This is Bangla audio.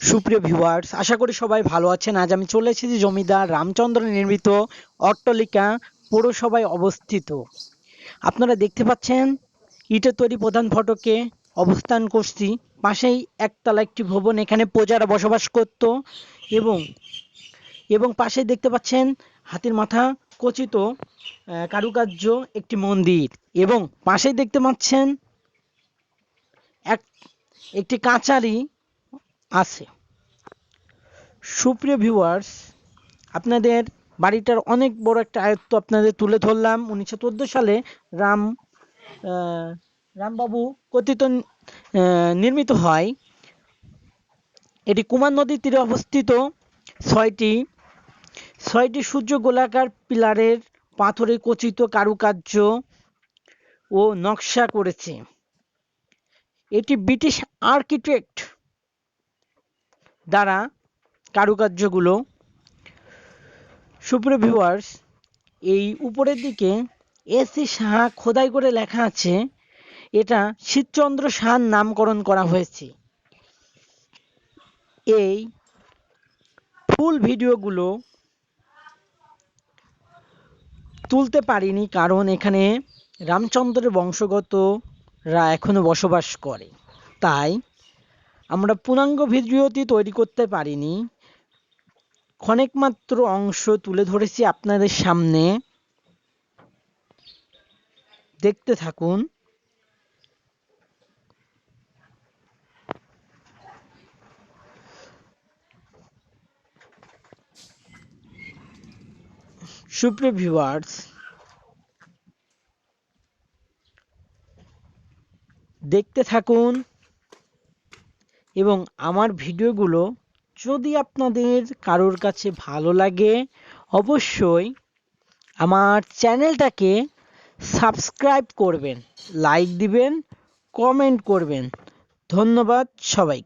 সুপ্রিয় ভিউয়ার্স আশা করি সবাই ভালো আছেন। আজ আমি চলে এসেছি জমিদার রামচন্দ্র নির্মিত অট্টালিকা পৌরসভায় অবস্থিত। আপনারা দেখতে পাচ্ছেন ইটের তৈরি প্রধান ফটকে অবস্থান করছি। পাশেই একতলা একটি ভবন এখানে প্রজারা বসবাস করত এবং এবং পাশে দেখতে পাচ্ছেন হাতির মাথা আহ, কারুকার্য একটি মন্দির এবং পাশেই দেখতে পাচ্ছেন এক একটি কাচারি আছে। সুপ্রিয় ভিউয়ার্স আপনাদের বাড়িটার অনেক বড় একটা আয়ত্ত আপনাদের তুলে ধরলাম। উনিশশো চোদ্দ সালে রাম রামবাবু কথিত নির্মিত হয়। এটি কুমার নদীর তীরে অবস্থিত। ছয়টি ছয়টি সূর্য গোলাকার পিলারের পাথরে খচিত কারুকার্য ও নকশা করেছে। এটি ব্রিটিশ আর্কিটেক্ট দ্বারা কারুকার্যগুলো। সুপ্রিয় ভিউয়ার্স এই উপরের দিকে এসি সাহা খোদাই করে লেখা আছে, এটা শীতচন্দ্র সাহার নামকরণ করা হয়েছে। এই ফুল ভিডিওগুলো তুলতে পারিনি কারণ এখানে রামচন্দ্রের বংশগতরা এখনও বসবাস করে। তাই আমরা পূর্ণাঙ্গ ভিডিওটি তৈরি করতে পারিনি। ক্ষণিক মাত্র অংশ তুলে ধরেছি আপনাদের সামনে। দেখতে থাকুন। সুপ্রিয় ভিউয়ার্স, দেখতে থাকুন। এবং আমার ভিডিওগুলো যদি আপনাদের কারোর কাছে ভালো লাগে, অবশ্যই আমার চ্যানেলটাকে সাবস্ক্রাইব করবেন, লাইক দিবেন, কমেন্ট করবেন। ধন্যবাদ সবাইকে।